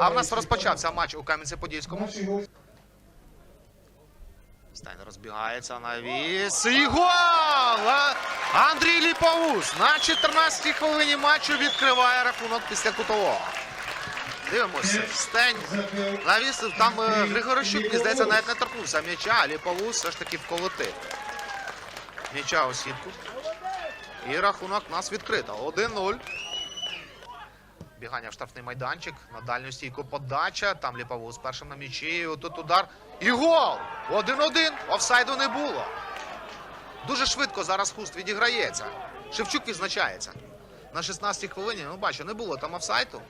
А в нас розпочався матч у Кам'янці-Подільському. Стайн розбігається на віс. І гол! Андрій Ліповус на 14-й хвилині матчу відкриває рахунок після кутового. Дивимося. Стень навісив. Там е, Григорощук, мені здається, навіть не торкнувся м'яча, Ліповус все ж таки вколотив. М'яча у сітку. І рахунок у нас відкрито. 1-0. Бігання в штрафний майданчик. На дальню стійку подача. Там Ліповус першим на м'ячі. І Отут удар. І гол! 1-1. Офсайду не було. Дуже швидко зараз хуст відіграється. Шевчук відзначається. На 16-й хвилині, ну бачу, не було там офсайду.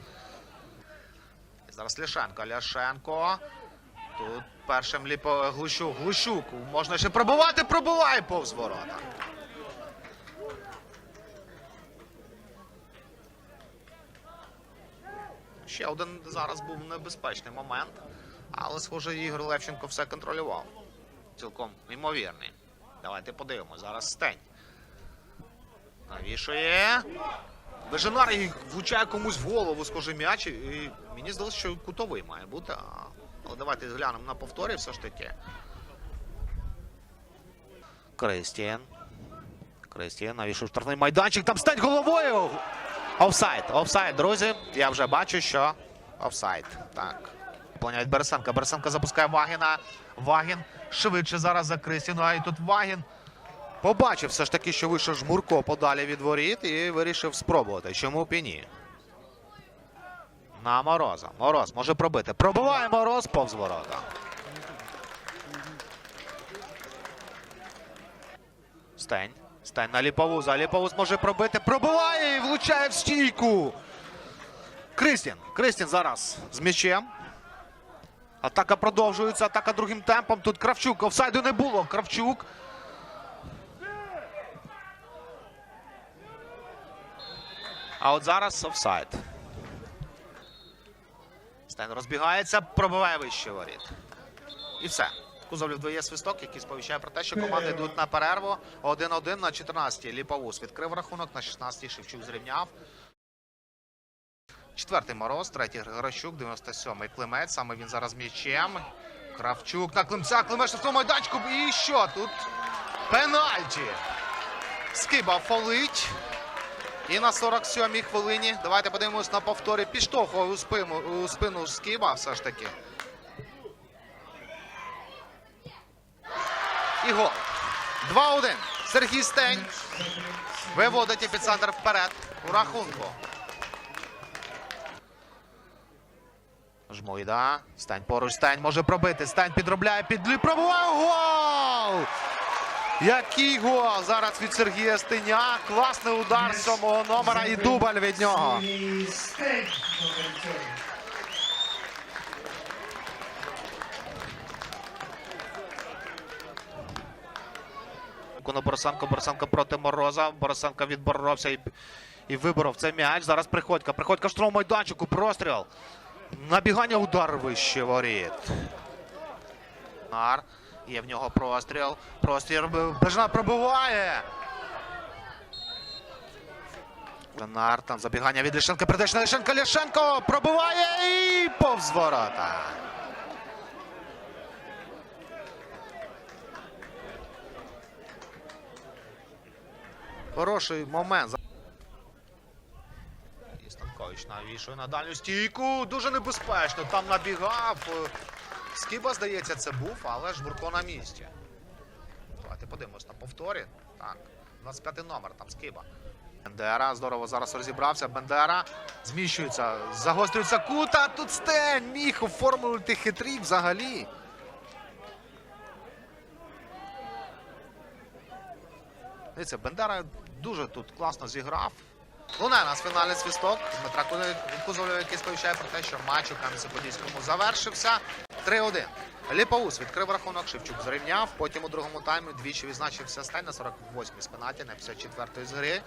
Зараз Ляшенко. Ляшенко. Тут першим ліпо Глущук. Глущук. Можна ще пробивати, пробиває повз ворота. Ще один зараз був небезпечний момент. Але, схоже, Ігор Левченко все контролював. Цілком ймовірний. Давайте подивимось. Зараз стень. Навішує. Беженар і влучає комусь в голову, схоже, м'яч. І мені здалося, що кутовий має бути. Але давайте глянемо на повторі все ж таки. Кристіан. Кристіан навішав штрафний майданчик. Там стать головою. Офсайд. Офсайд, друзі. Я вже бачу, що офсайд. Так. Планяють Бересенка. Бересенка запускає Вагіна. Вагін швидше зараз за Кристіну. А і тут Вагін побачив все ж таки, що вийшов жмурко подалі від воріт і вирішив спробувати. Чому б і ні? На Мороза. Мороз може пробити. Пробиває Мороз повз ворота. Стень. Стень на Ліповуза. Ліповуз може пробити. Пробиває і влучає в стійку. Кристін. Кристін зараз з м'ячем. Атака продовжується. Атака другим темпом. Тут Кравчук. Офсайду не було. Кравчук. А от зараз офсайд. Стайн розбігається, пробиває вище воріт. І все. Кузовлів дає свисток, який сповіщає про те, що команди йдуть на перерву. 1-1 на 14-й. Ліповус відкрив рахунок, на 16-й Шевчук зрівняв. Четвертий Мороз, третій Григорощук, 97-й Климець. Саме він зараз м'ячем. Кравчук на Климця. Климець на майданчику. І що тут? Пенальті. Скиба фолить. І на 47-й хвилині. Давайте подивимось на повторі. Підштовхує у спину, у спину Скиба все ж таки. І гол. 2-1. Сергій Стень виводить епіцентр вперед у рахунку. Жмойда. Стань поруч. Стань може пробити. Стань підробляє під пробиває гол! Який гол зараз від Сергія Стеня. Класний удар сьомого номера і дубль від нього. На Борисенко, Борисенко проти Мороза. Борисенко відборовся і, і виборов цей м'яч. Зараз приходька. Приходька в штрафному майданчику. Простріл. Набігання удар вище воріт. Нар. Є в нього простріл. Простріл. Бежнар пробиває. Нар. Там забігання від Лішенка. Передача на Лішенка. Лішенко пробиває і повз ворота. Хороший момент. І Станкович навішує на дальню стійку. Дуже небезпечно. Там набігав. Скіба, здається, це був, але ж Бурко на місці. Давайте подивимось на повторі. Так, 25 номер, там Скіба. Бендера здорово зараз розібрався. Бендера зміщується, загострюється кут, а тут Стень міг оформити хитрі взагалі. Дивіться, Бендера дуже тут класно зіграв. Лунає нас фінальний свісток. Дмитра Кузовлєва, який сповіщає про те, що матч у Кам'янці-Подільському завершився. 3-1. Ліпаус відкрив рахунок, Шевчук зрівняв. Потім у другому таймі двічі відзначився стань на 48-й з пенаті на 54-й з гри.